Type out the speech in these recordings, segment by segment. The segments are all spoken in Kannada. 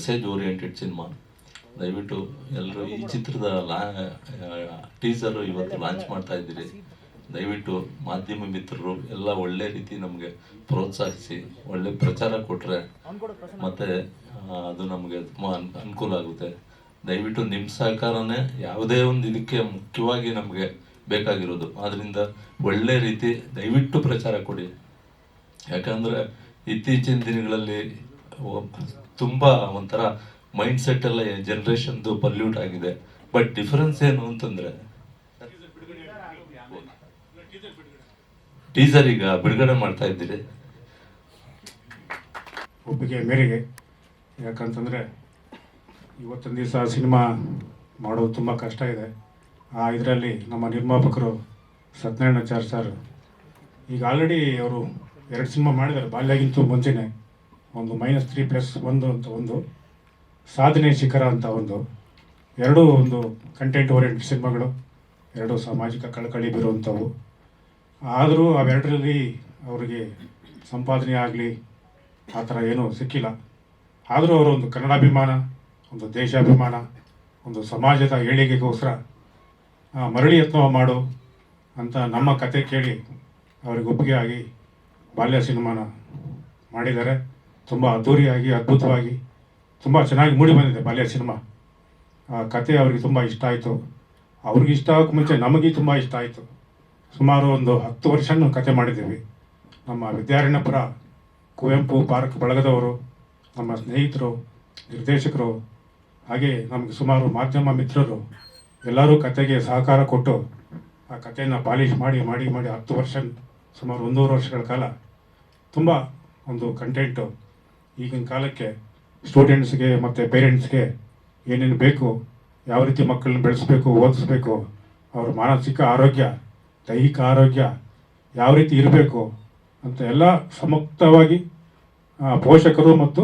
Message oriented cinema. ದಯವಿಟ್ಟು ಎಲ್ಲರೂ ಈ ಚಿತ್ರದ ಲಾ ಟೀಸರು ಇವತ್ತು ಲಾಂಚ್ ಮಾಡ್ತಾ ಇದ್ದೀರಿ. ದಯವಿಟ್ಟು ಮಾಧ್ಯಮ ಮಿತ್ರರು ಎಲ್ಲ ಒಳ್ಳೆ ರೀತಿ ನಮಗೆ ಪ್ರೋತ್ಸಾಹಿಸಿ, ಒಳ್ಳೆ ಪ್ರಚಾರ ಕೊಟ್ಟರೆ ಮತ್ತು ಅದು ನಮಗೆ ತುಂಬ ಅನ್- ಅನುಕೂಲ ಆಗುತ್ತೆ. ದಯವಿಟ್ಟು ನಿಮ್ಮ ಸಹಕಾರನೇ ಯಾವುದೇ ಒಂದು ಇದಕ್ಕೆ ಮುಖ್ಯವಾಗಿ ನಮಗೆ ಬೇಕಾಗಿರೋದು. ಆದ್ದರಿಂದ ಒಳ್ಳೆ ರೀತಿ ದಯವಿಟ್ಟು ಪ್ರಚಾರ ಕೊಡಿ. ಯಾಕಂದ್ರೆ ಇತ್ತೀಚಿನ ದಿನಗಳಲ್ಲಿ ತುಂಬಾ ಒಂಥರ ಮೈಂಡ್ ಸೆಟ್ ಎಲ್ಲ ಜನರೇಷನ್ದು ಪಲ್ಯೂಟ್ ಆಗಿದೆ. ಬಟ್ ಡಿಫರೆನ್ಸ್ ಏನು ಅಂತಂದ್ರೆ ಟೀಸರ್ ಈಗ ಬಿಡುಗಡೆ ಮಾಡ್ತಾ ಇದ್ದೀರಿ. ಒಪ್ಪಿಗೆ ಮೇರೆಗೆ. ಯಾಕಂತಂದರೆ ಇವತ್ತೊಂದು ದಿವಸ ಸಿನಿಮಾ ಮಾಡೋದು ತುಂಬ ಕಷ್ಟ ಇದೆ. ಆ ಇದರಲ್ಲಿ ನಮ್ಮ ನಿರ್ಮಾಪಕರು ಸತ್ಯನಾರಾಯಣಾಚಾರ್ಯ ಸರ್ ಈಗ ಆಲ್ರೆಡಿ ಅವರು ಎರಡು ಸಿನಿಮಾ ಮಾಡಿದ್ದಾರೆ, ಬಾಲ್ಯಾಗಿಂತೂ ಮುಂಚೆನೆ. ಒಂದು ಮೈನಸ್ ತ್ರೀ ಪ್ಲಸ್ ಒಂದು ಅಂತ ಒಂದು ಸಾಧನೆ ಶಿಖರ ಅಂತ ಒಂದು. ಎರಡೂ ಒಂದು ಕಂಟೆಂಟ್ ಓರಿಯೆಂಟ್ ಸಿನಿಮಾಗಳು, ಎರಡು ಸಾಮಾಜಿಕ ಕಳಕಳಿ ಬೀರುವಂಥವು. ಆದರೂ ಅವೆರಡರಲ್ಲಿ ಅವರಿಗೆ ಸಂಪಾದನೆ ಆಗಲಿ, ಆ ಥರ ಏನೂ ಸಿಕ್ಕಿಲ್ಲ. ಆದರೂ ಅವರು ಒಂದು ಕನ್ನಡಾಭಿಮಾನ, ಒಂದು ದೇಶಾಭಿಮಾನ, ಒಂದು ಸಮಾಜದ ಏಳಿಗೆಗೋಸ್ಕರ ಮರಳಿ ಯತ್ನ ಮಾಡು ಅಂತ ನಮ್ಮ ಕತೆ ಕೇಳಿ ಅವರಿಗೆ ಒಪ್ಪಿಗೆ ಆಗಿ ಬಾಲ್ಯ ಸಿನಿಮಾನ ಮಾಡಿದ್ದಾರೆ. ತುಂಬ ಅದ್ಧೂರಿಯಾಗಿ ಅದ್ಭುತವಾಗಿ, ತುಂಬ ಚೆನ್ನಾಗಿ ಮೂಡಿ ಬಂದಿದೆ ಬಾಲ್ಯ ಸಿನಿಮಾ. ಆ ಕತೆ ಅವ್ರಿಗೆ ತುಂಬ ಇಷ್ಟ ಆಯಿತು. ಅವ್ರಿಗೆ ಇಷ್ಟ ಆಗೋಕ್ಕೆ ಮುಂಚೆ ನಮಗೆ ತುಂಬ ಇಷ್ಟ ಆಯಿತು. ಸುಮಾರು ಒಂದು ಹತ್ತು ವರ್ಷನೂ ಕತೆ ಮಾಡಿದ್ದೀವಿ. ನಮ್ಮ ವಿದ್ಯಾರಣ್ಯಪುರ, ಕುವೆಂಪು ಪಾರ್ಕ್ ಬಳಗದವರು, ನಮ್ಮ ಸ್ನೇಹಿತರು, ನಿರ್ದೇಶಕರು, ಹಾಗೆ ನಮಗೆ ಸುಮಾರು ಮಾಧ್ಯಮ ಮಿತ್ರರು ಎಲ್ಲರೂ ಕತೆಗೆ ಸಹಕಾರ ಕೊಟ್ಟು ಆ ಕಥೆಯನ್ನು ಪಾಲಿಷ್ ಮಾಡಿ ಮಾಡಿ ಮಾಡಿ ಹತ್ತು ವರ್ಷ ಸುಮಾರು ಒಂದೂವರೆ ವರ್ಷಗಳ ಕಾಲ ತುಂಬ ಒಂದು ಕಂಟೆಂಟು ಈಗಿನ ಕಾಲಕ್ಕೆ ಸ್ಟೂಡೆಂಟ್ಸ್ಗೆ ಮತ್ತು ಪೇರೆಂಟ್ಸ್ಗೆ ಏನೇನು ಬೇಕು, ಯಾವ ರೀತಿ ಮಕ್ಕಳನ್ನ ಬೆಳೆಸಬೇಕು, ಓದಿಸ್ಬೇಕು, ಅವ್ರ ಮಾನಸಿಕ ಆರೋಗ್ಯ, ದೈಹಿಕ ಆರೋಗ್ಯ ಯಾವ ರೀತಿ ಇರಬೇಕು ಅಂತ ಎಲ್ಲ ಸಮಕ್ತವಾಗಿ ಪೋಷಕರು ಮತ್ತು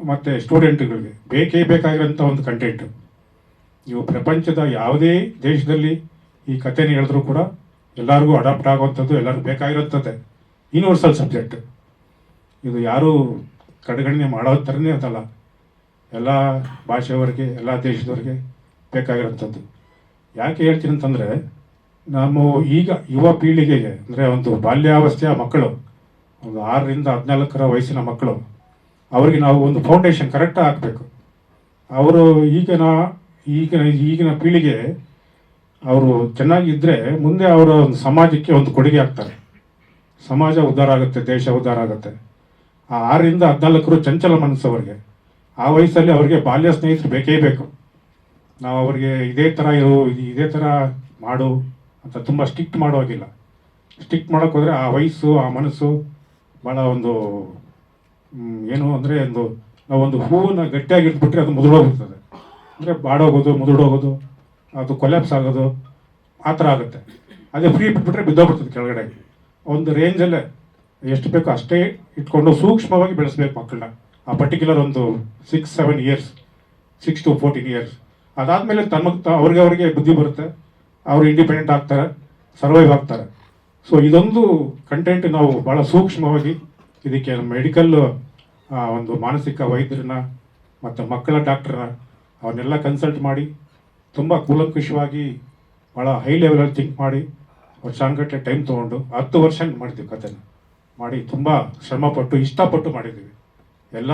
ಮತ್ತು ಸ್ಟೂಡೆಂಟ್ಗಳಿಗೆ ಬೇಕೇ ಬೇಕಾಗಿರೋಂಥ ಒಂದು ಕಂಟೆಂಟು ನೀವು ಪ್ರಪಂಚದ ಯಾವುದೇ ದೇಶದಲ್ಲಿ ಈ ಕಥೆನ ಹೇಳಿದ್ರು ಕೂಡ ಎಲ್ಲರಿಗೂ ಅಡಾಪ್ಟ್ ಆಗುವಂಥದ್ದು, ಎಲ್ಲರಿಗೂ ಬೇಕಾಗಿರುತ್ತದೆ ಯೂನಿವರ್ಸಲ್ ಸಬ್ಜೆಕ್ಟ್ ಇದು ಯಾರೂ ಕಡೆಗಣನೆ ಮಾಡೋ ಥರನೇ ಇರ್ತಲ್ಲ. ಎಲ್ಲ ಭಾಷೆಯವರಿಗೆ, ಎಲ್ಲ ದೇಶದವರಿಗೆ ಬೇಕಾಗಿರೋಂಥದ್ದು ಯಾಕೆ ಹೇಳ್ತೀನಿ ಅಂತಂದರೆ ನಾವು ಈಗ ಯುವ ಪೀಳಿಗೆಗೆ, ಅಂದರೆ ಒಂದು ಬಾಲ್ಯಾವಸ್ಥೆಯ ಮಕ್ಕಳು, ಒಂದು ಆರರಿಂದ ಹದಿನಾಲ್ಕರ ವಯಸ್ಸಿನ ಮಕ್ಕಳು, ಅವರಿಗೆ ನಾವು ಒಂದು ಫೌಂಡೇಶನ್ ಕರೆಕ್ಟಾಗಿ ಹಾಕಬೇಕು. ಅವರು ಈಗಿನ ಈಗಿನ ಈಗಿನ ಪೀಳಿಗೆ ಅವರು ಚೆನ್ನಾಗಿದ್ದರೆ ಮುಂದೆ ಅವರು ಒಂದು ಸಮಾಜಕ್ಕೆ ಒಂದು ಕೊಡುಗೆ ಆಗ್ತಾರೆ. ಸಮಾಜ ಉದ್ಧಾರ ಆಗುತ್ತೆ, ದೇಶ ಉದ್ಧಾರ ಆಗುತ್ತೆ. ಆ ಆರರಿಂದ ಹದಿನಾಲ್ಕರು ಚಂಚಲ ಮನಸ್ಸು ಅವರಿಗೆ. ಆ ವಯಸ್ಸಲ್ಲಿ ಅವರಿಗೆ ಬಾಲ್ಯ ಸ್ನೇಹಿತರು ಬೇಕೇ ಬೇಕು. ನಾವು ಅವ್ರಿಗೆ ಇದೇ ಥರ ಇರು, ಇದು- ಥರ ಮಾಡು ಅಂತ ತುಂಬ ಸ್ಟಿಕ್ಟ್ ಮಾಡೋಗಿಲ್ಲ ಸ್ಟಿಕ್ ಮಾಡೋಕೆ ಹೋದರೆ ಆ ವಯಸ್ಸು, ಆ ಮನಸ್ಸು ಭಾಳ ಒಂದು ಏನು ಅಂದರೆ ಒಂದು, ನಾವು ಒಂದು ಹೂವನ್ನ ಗಟ್ಟಿಯಾಗಿ ಇಟ್ಬಿಟ್ರೆ ಅದು ಮುದುಡೋಗ್ಬಿಡ್ತದೆ ಅಂದರೆ ಬಾಡೋಗೋದು ಮುದುಡೋಗೋದು ಅದು ಕೊಲ್ಯಾಪ್ಸ್ ಆಗೋದು, ಆ ಥರ ಆಗುತ್ತೆ. ಅದೇ ಫ್ರೀ ಬಿಟ್ಬಿಟ್ರೆ ಬಿದ್ದೋಗ್ಬಿಡ್ತದೆ ಕೆಳಗಡೆ. ಒಂದು ರೇಂಜಲ್ಲೇ ಎಷ್ಟು ಬೇಕೋ ಅಷ್ಟೇ ಇಟ್ಕೊಂಡು ಸೂಕ್ಷ್ಮವಾಗಿ ಬೆಳೆಸ್ಬೇಕು ಮಕ್ಕಳನ್ನ. ಆ ಪರ್ಟಿಕ್ಯುಲರ್ ಒಂದು six seven years six to fourteen years ಅದಾದಮೇಲೆ ತಮ್ಮ ಅವ್ರಿಗೆ ಅವ್ರಿಗೆ ಬುದ್ಧಿ ಬರುತ್ತೆ. ಅವರು ಇಂಡಿಪೆಂಡೆಂಟ್ ಆಗ್ತಾರೆ ಸರ್ವೈವ್ ಆಗ್ತಾರೆ. ಸೊ ಇದೊಂದು ಕಂಟೆಂಟ್ ನಾವು ಭಾಳ ಸೂಕ್ಷ್ಮವಾಗಿ ಇದಕ್ಕೆ ಮೆಡಿಕಲ್ ಒಂದು ಮಾನಸಿಕ ವೈದ್ಯರನ್ನ ಮತ್ತು ಮಕ್ಕಳ ಡಾಕ್ಟ್ರನ್ನ ಅವನ್ನೆಲ್ಲ ಕನ್ಸಲ್ಟ್ ಮಾಡಿ, ತುಂಬ ಕೂಲಂಕುಷವಾಗಿ ಭಾಳ ಹೈ ಲೆವೆಲಲ್ಲಿ ಥಿಂಕ್ ಮಾಡಿ ವರ್ಷಾನುಗಟ್ಟಲೆ ಟೈಮ್ ತೊಗೊಂಡು ಹತ್ತು ವರ್ಷ ಮಾಡ್ತೀವಿ ಕಥೆನ. ಮಾಡಿ ತುಂಬ ಶ್ರಮಪಟ್ಟು, ಇಷ್ಟಪಟ್ಟು ಮಾಡಿದ್ದೀವಿ. ಎಲ್ಲ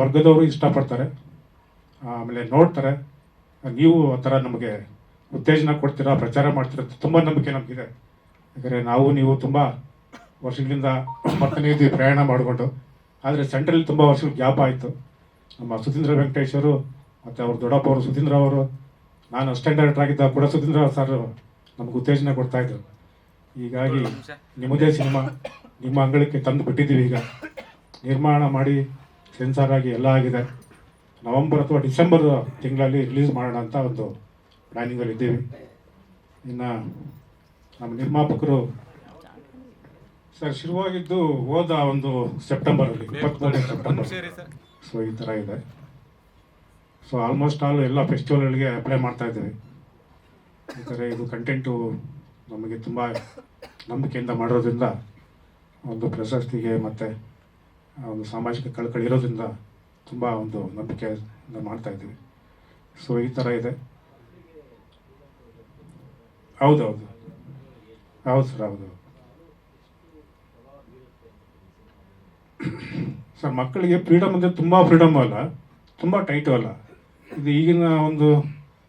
ವರ್ಗದವರು ಇಷ್ಟಪಡ್ತಾರೆ. ಆಮೇಲೆ ನೋಡ್ತಾರೆ. ನೀವು ಆ ಥರ ನಮಗೆ ಉತ್ತೇಜನ ಕೊಡ್ತೀರಾ, ಪ್ರಚಾರ ಮಾಡ್ತೀರಾ ತುಂಬ ನಂಬಿಕೆ ನಮಗಿದೆ. ಯಾಕಂದರೆ ನಾವು ನೀವು ತುಂಬ ವರ್ಷಗಳಿಂದ ಬರ್ತಾನೆ ಇದ್ದೀವಿ ಪ್ರಯಾಣ ಮಾಡಿಕೊಂಡು, ಆದರೆ ಸೆಂಟ್ರಲ್ಲಿ ತುಂಬ ವರ್ಷಗಳ ಗ್ಯಾಪ್ ಆಯಿತು. ನಮ್ಮ ಸುಧೀಂದ್ರ ವೆಂಕಟೇಶ್ವರು ಮತ್ತು ಅವ್ರ ದೊಡ್ಡಪ್ಪ ಅವರು ಸುಧೀಂದ್ರ ಅವರು, ನಾನು ಸ್ಟ್ಯಾಂಡರ್ಡ್ ಆಗಿದ್ದ ಕೂಡ ಸುಧೀಂದ್ರ ಸರ್ ನಮ್ಗೆ ಉತ್ತೇಜನ ಕೊಡ್ತಾ ಇದ್ರು. ಹೀಗಾಗಿ ನಿಮ್ಮದೇ ಸಿನಿಮಾ. ನಿಮ್ಮ ಅಂಗಳಕ್ಕೆ ತಂದು ಬಿಟ್ಟಿದ್ದೀವಿ ಈಗ. ನಿರ್ಮಾಣ ಮಾಡಿ ಸೆನ್ಸಾರ್ ಆಗಿ ಎಲ್ಲ ಆಗಿದೆ. ನವೆಂಬರ್ ಅಥವಾ ಡಿಸೆಂಬರ್ ತಿಂಗಳಲ್ಲಿ ರಿಲೀಸ್ ಮಾಡೋಣ ಅಂತ ಒಂದು ಪ್ಲ್ಯಾನಿಂಗಲ್ಲಿ ಇದ್ದೀವಿ. ಇನ್ನು ನಮ್ಮ ನಿರ್ಮಾಪಕರು ಸರ್ ಶುರುವಾಗಿದ್ದು ಹೋದ ಒಂದು ಸೆಪ್ಟೆಂಬರಲ್ಲಿ ಇಪ್ಪತ್ತ್ಮೂರನೇ ಸೆಪ್ಟೆಂಬರ್ ಸೊ ಈ ಥರ ಇದೆ. ಸೊ ಆಲ್ಮೋಸ್ಟ್ ಆಲ್ ಎಲ್ಲ ಫೆಸ್ಟಿವಲ್ಗಳಿಗೆ ಅಪ್ಲೈ ಮಾಡ್ತಾ ಇದ್ದೀವಿ. ಯಾಕಂದರೆ ಇದು ಕಂಟೆಂಟು ನಮಗೆ ತುಂಬ ನಂಬಿಕೆಯಿಂದ ಮಾಡಿರೋದ್ರಿಂದ ಒಂದು ಪ್ರಶಸ್ತಿಗೆ ಮತ್ತು ಒಂದು ಸಾಮಾಜಿಕ ಕಳಕಳಿ ಇರೋದ್ರಿಂದ ತುಂಬ ಒಂದು ನಂಬಿಕೆಯಿಂದ ಮಾಡ್ತಾಯಿದ್ದೀವಿ ಸೊ ಈ ಥರ ಇದೆ. ಹೌದೌದು. ಹೌದು ಸರ್ ಹೌದು. ಸರ್, ಮಕ್ಕಳಿಗೆ ಫ್ರೀಡಮ್ ಅಂದರೆ ತುಂಬ ಫ್ರೀಡಮ್ ಅಲ್ಲ, ತುಂಬ ಟೈಟು ಅಲ್ಲ. ಇದು ಈಗಿನ ಒಂದು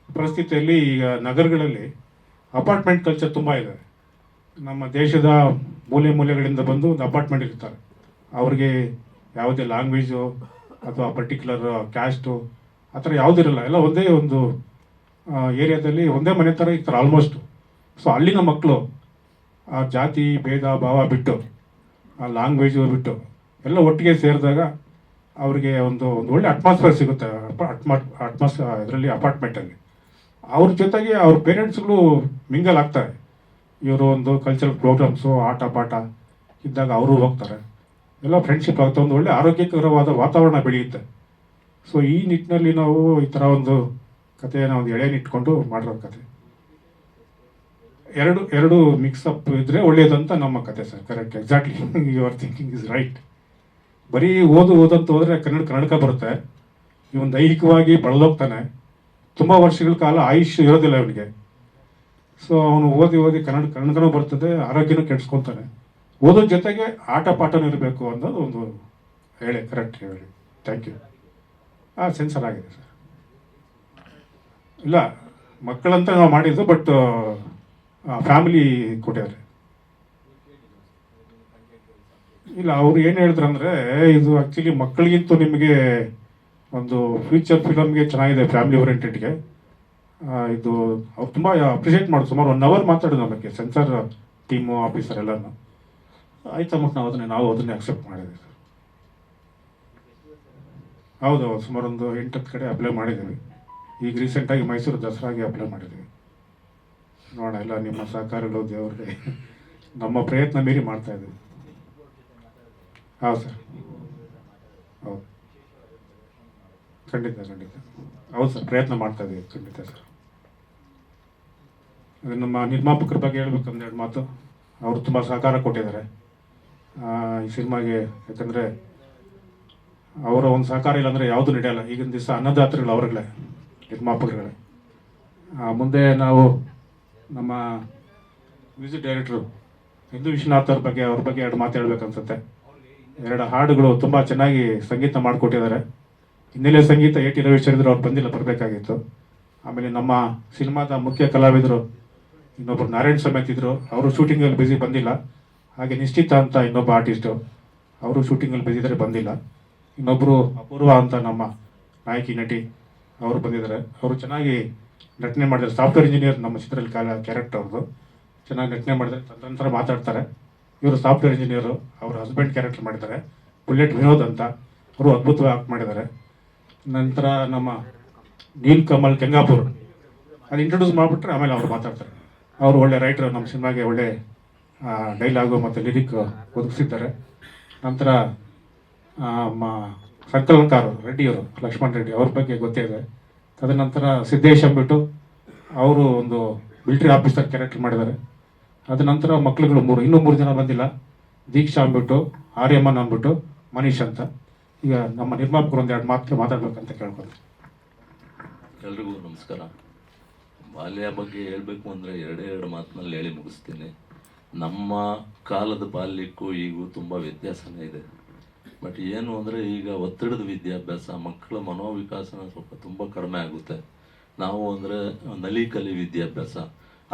ಪರಿಸ್ಥಿತಿಯಲ್ಲಿ ಈಗ ನಗರಗಳಲ್ಲಿ ಅಪಾರ್ಟ್ಮೆಂಟ್ ಕಲ್ಚರ್ ತುಂಬ ಇದೆ. ನಮ್ಮ ದೇಶದ ಮೂಲೆ ಮೂಲೆಗಳಿಂದ ಬಂದು ಒಂದು ಅಪಾರ್ಟ್ಮೆಂಟ್ ಇರ್ತಾರೆ. ಅವ್ರಿಗೆ ಯಾವುದೇ ಲ್ಯಾಂಗ್ವೇಜು ಅಥವಾ ಪರ್ಟಿಕ್ಯುಲರ್ ಕ್ಯಾಸ್ಟು ಆ ಥರ ಯಾವುದಿರಲ್ಲ ಎಲ್ಲ ಒಂದೇ ಒಂದು ಏರಿಯಾದಲ್ಲಿ ಒಂದೇ ಮನೆ ಥರ ಇರ್ತಾರೆ ಆಲ್ಮೋಸ್ಟ್ ಸೊ ಅಲ್ಲಿನ ಮಕ್ಕಳು ಆ ಜಾತಿ, ಭೇದ, ಭಾವ ಬಿಟ್ಟು, ಆ ಲ್ಯಾಂಗ್ವೇಜು ಬಿಟ್ಟು ಎಲ್ಲ ಒಟ್ಟಿಗೆ ಸೇರಿದಾಗ ಅವರಿಗೆ ಒಂದು ಒಂದು ಒಳ್ಳೆ ಅಟ್ಮಾಸ್ಫಿಯರ್ ಸಿಗುತ್ತೆ. ಅಟ್ಮಾ, ಅಟ್ಮಾಸ್, ಇದರಲ್ಲಿ ಅಪಾರ್ಟ್ಮೆಂಟಲ್ಲಿ. ಅವ್ರ ಜೊತೆಗೆ ಅವ್ರ ಪೇರೆಂಟ್ಸ್ಗಳು ಮಿಂಗಲ್ ಆಗ್ತಾರೆ. ಇವರು ಒಂದು ಕಲ್ಚರಲ್ ಪ್ರೋಗ್ರಾಮ್ಸು ಆಟ, ಪಾಠ ಇದ್ದಾಗ ಅವರು ಹೋಗ್ತಾರೆ. ಎಲ್ಲ ಫ್ರೆಂಡ್ಶಿಪ್ ಆಗುತ್ತೆ. ಒಂದು ಒಳ್ಳೆ ಆರೋಗ್ಯಕರವಾದ ವಾತಾವರಣ ಬೆಳೆಯುತ್ತೆ. ಸೊ ಈ ನಿಟ್ಟಿನಲ್ಲಿ ನಾವು ಈ ಥರ ಒಂದು ಕಥೆಯನ್ನು ಒಂದು ಎಳೆನಿಟ್ಕೊಂಡು ಮಾಡಿರೋ ಕತೆ ಎರಡು ಎರಡು ಮಿಕ್ಸಪ್ ಇದ್ರೆ ಒಳ್ಳೆಯದಂತ ನಮ್ಮ ಕತೆ sir correct exactly your thinking is right ಬರೀ ಓದು, ಓದಂತ ಹೋದರೆ ಕನ್ನಡ ಕನ್ನಡಕ ಬರುತ್ತೆ. ಇವನು ದೈಹಿಕವಾಗಿ ಬಳಲೋಗ್ತಾನೆ. ತುಂಬ ವರ್ಷಗಳ ಕಾಲ ಆಯುಷ್ ಇರೋದಿಲ್ಲ ಇವನಿಗೆ. ಸೊ ಅವನು ಓದಿ ಓದಿ ಕನ್ನಡ, ಕನ್ನಡನೂ ಬರ್ತದೆ, ಆರೋಗ್ಯನೂ ಕೆಡ್ಸ್ಕೊತಾನೆ. ಓದೋ ಜೊತೆಗೆ ಆಟ ಪಾಠನೂ ಇರಬೇಕು ಅನ್ನೋದು ಒಂದು ಹೇಳಿ ಕರೆಕ್ಟ್ ಹೇಳಿ. ಥ್ಯಾಂಕ್ ಯು ಹಾಂ ಸೆನ್ಸರ್ ಆಗಿದೆ ಸರ್ ಇಲ್ಲ, ಮಕ್ಕಳಂತ ನಾವು ಮಾಡಿದ್ದು ಬಟ್ ಫ್ಯಾಮಿಲಿ ಕೊಟ್ಟಿದ್ದಾರೆ. ಇಲ್ಲ, ಅವ್ರು ಏನು ಹೇಳಿದ್ರು ಅಂದರೆ, ಇದು ಆ್ಯಕ್ಚುಲಿ ಮಕ್ಕಳಿಗಿಂತೂ ನಿಮಗೆ ಒಂದು ಫ್ಯೂಚರ್ ಫಿಲಮ್ಗೆ ಚೆನ್ನಾಗಿದೆ ಫ್ಯಾಮಿಲಿ ಓರಿಯೆಂಟೆಡ್ಗೆ ಇದು, ಅವ್ರು ತುಂಬ ಅಪ್ರಿಷಿಯೇಟ್ ಮಾಡೋದು. ಸುಮಾರು ಒನ್ ಅವರ್ ಮಾತಾಡೋದು ನಮಗೆ ಸೆನ್ಸರ್ ಟೀಮು ಆಫೀಸರ್ ಎಲ್ಲನೂ. ಆಯ್ತು ಅಮ್ಮ, ನಾವು ಅದನ್ನೇ ನಾವು ಅದನ್ನೇ ಅಕ್ಸೆಪ್ಟ್ ಮಾಡಿದ್ವಿ ಸರ್ ಹೌದು ಹೌದು ಸುಮಾರು ಒಂದು ಎಂಟತ್ತು ಕಡೆ ಅಪ್ಲೈ ಮಾಡಿದ್ದೀವಿ. ಈಗ ರೀಸೆಂಟಾಗಿ ಮೈಸೂರು ದಸರಾಗೆ ಅಪ್ಲೈ ಮಾಡಿದ್ದೀವಿ. ನೋಡೋಣ, ಎಲ್ಲ ನಿಮ್ಮ ಸಹಕಾರಗಳು, ದೇವ್ರಿಗೆ ನಮ್ಮ ಪ್ರಯತ್ನ ಮೀರಿ ಮಾಡ್ತಾ ಇದ್ದೀವಿ. ಹೌದು ಸರ್ ಹೌದು. ಖಂಡಿತ ಖಂಡಿತ. ಹೌದು ಸರ್ ಪ್ರಯತ್ನ ಮಾಡ್ತಾ ಇದ್ದೀವಿ, ಖಂಡಿತ ಸರ್ ನಮ್ಮ ನಿರ್ಮಾಪಕರ ಬಗ್ಗೆ ಹೇಳ್ಬೇಕಂದ್ರೆ ಎರಡು ಮಾತು. ಅವರು ತುಂಬ ಸಹಕಾರ ಕೊಟ್ಟಿದ್ದಾರೆ. ಈ ಸಿನಿಮಾಗೆ, ಯಾಕಂದರೆ ಅವರ ಒಂದು ಸಹಕಾರ ಇಲ್ಲಾಂದರೆ ಯಾವುದು ನಡೆಯಲ್ಲ. ಈಗಿನ ದಿವಸ ಅನ್ನದಾತ್ರಿಗಳು ಅವರುಗಳೇ, ನಿರ್ಮಾಪಕರುಗಳೇ. ಮುಂದೆ ನಾವು ನಮ್ಮ ಮ್ಯೂಸಿಕ್ ಡೈರೆಕ್ಟ್ರು ಹಿಂದೂ ವಿಶ್ವನಾಥ್ ಅವ್ರ ಬಗ್ಗೆ ಅವ್ರ ಬಗ್ಗೆ ಎರಡು ಮಾತಾಡ್ಬೇಕನ್ಸುತ್ತೆ ಎರಡು ಹಾಡುಗಳು ತುಂಬ ಚೆನ್ನಾಗಿ ಸಂಗೀತ ಮಾಡಿಕೊಟ್ಟಿದ್ದಾರೆ. ಹಿನ್ನೆಲೆ ಸಂಗೀತ ಎ ಟಿ ರವಿಚಂದ್ರ ಅವ್ರು ಬಂದಿಲ್ಲ, ಬರಬೇಕಾಗಿತ್ತು. ಆಮೇಲೆ ನಮ್ಮ ಸಿನಿಮಾದ ಮುಖ್ಯ ಕಲಾವಿದರು ಇನ್ನೊಬ್ಬರು ನಾರಾಯಣ್ ಸಮೇತ್ ಇದ್ದರು ಅವರು ಶೂಟಿಂಗಲ್ಲಿ ಬ್ಯುಸಿ ಬಂದಿಲ್ಲ. ಹಾಗೆ ನಿಶ್ಚಿತ ಅಂತ ಇನ್ನೊಬ್ಬ ಆರ್ಟಿಸ್ಟು ಅವರು ಶೂಟಿಂಗಲ್ಲಿ ಇದ್ದರೆ ಬಂದಿಲ್ಲ. ಇನ್ನೊಬ್ಬರು ಅಪೂರ್ವ ಅಂತ ನಮ್ಮ ನಾಯಕಿ ನಟಿ, ಅವರು ಬಂದಿದ್ದಾರೆ. ಅವರು ಚೆನ್ನಾಗಿ ನಟನೆ ಮಾಡಿದ್ರು ಸಾಫ್ಟ್ವೇರ್ ಇಂಜಿನಿಯರ್ ನಮ್ಮ ಚಿತ್ರದಲ್ಲಿ ಕಾಲ ಕ್ಯಾರೆಕ್ಟರ್ ಅವ್ರದ್ದು. ಚೆನ್ನಾಗಿ ನಟನೆ ಮಾಡಿದ್ದಾರೆ. ತಂತ್ರ ಮಾತಾಡ್ತಾರೆ. ಇವರು ಸಾಫ್ಟ್ವೇರ್ ಇಂಜಿನಿಯರು ಅವ್ರ ಹಸ್ಬೆಂಡ್ ಕ್ಯಾರೆಕ್ಟರ್ ಮಾಡಿದ್ದಾರೆ. ಬುಲೆಟ್ ವಿನೋದ್ ಅಂತ ಅವರು ಅದ್ಭುತವಾಗಿ ಆಕ್ಟ್ ಮಾಡಿದ್ದಾರೆ. ನಂತರ ನಮ್ಮ ನೀಲ್ ಕಮಲ್ ಕೆಂಗಾಪುರ್, ಅದು ಇಂಟ್ರೊಡ್ಯೂಸ್ ಮಾಡಿಬಿಟ್ರೆ ಆಮೇಲೆ ಅವರು ಮಾತಾಡ್ತಾರೆ. ಅವರು ಒಳ್ಳೆ ರೈಟರ್ ನಮ್ಮ ಸಿನಿಮಾಗೆ ಒಳ್ಳೆ ಡೈಲಾಗು ಮತ್ತು ಲಿರಿಕ್ ಒದಗಿಸಿದ್ದಾರೆ. ನಂತರ ಸಂಕಲನಕಾರರು ರೆಡ್ಡಿಯವರು ಲಕ್ಷ್ಮಣ್ ರೆಡ್ಡಿ ಅವ್ರ ಬಗ್ಗೆ ಗೊತ್ತೇ ಇದೆ. ತದನಂತರ ಸಿದ್ದೇಶ್ ಅಂದ್ಬಿಟ್ಟು ಅವರು ಒಂದು ಮಿಲ್ಟ್ರಿ ಆಫೀಸರ್ ಕ್ಯಾರೆಕ್ಟರ್ ಮಾಡಿದ್ದಾರೆ. ಅದ ನಂತರ ಮಕ್ಳುಗಳು ಮೂರು, ಇನ್ನೂ ಮೂರು ಜನ ಬಂದಿಲ್ಲ. ದೀಕ್ಷಾ ಅಂದ್ಬಿಟ್ಟು, ಆರ್ಯಮನ್ ಅಂದ್ಬಿಟ್ಟು, ಮನೀಶ್ ಅಂತ. ಈಗ ನಮ್ಮ ನಿರ್ಮಾಪಕರು ಒಂದೆರಡು ಮಾತು ಮಾತಾಡ್ಬೇಕಂತ ಕೇಳ್ಕೊಂಡು ಎಲ್ರಿಗೂ ನಮಸ್ಕಾರ. ಬಾಲ್ಯ ಬಗ್ಗೆ ಹೇಳಬೇಕು ಅಂದರೆ ಎರಡೇ ಎರಡು ಮಾತಿನಲ್ಲಿ ಹೇಳಿ ಮುಗಿಸ್ತೀನಿ. ನಮ್ಮ ಕಾಲದ ಬಾಲ್ಯಕ್ಕೂ ಈಗೂ ತುಂಬ ವ್ಯತ್ಯಾಸನೇ ಇದೆ. ಬಟ್ ಏನು ಅಂದರೆ ಈಗ ಒತ್ತಡದ ವಿದ್ಯಾಭ್ಯಾಸ, ಮಕ್ಕಳ ಮನೋವಿಕಾಸನ ಸ್ವಲ್ಪ ತುಂಬ ಕಡಿಮೆ ಆಗುತ್ತೆ. ನಾವು ಅಂದರೆ ನಲಿ ಕಲಿ ವಿದ್ಯಾಭ್ಯಾಸ,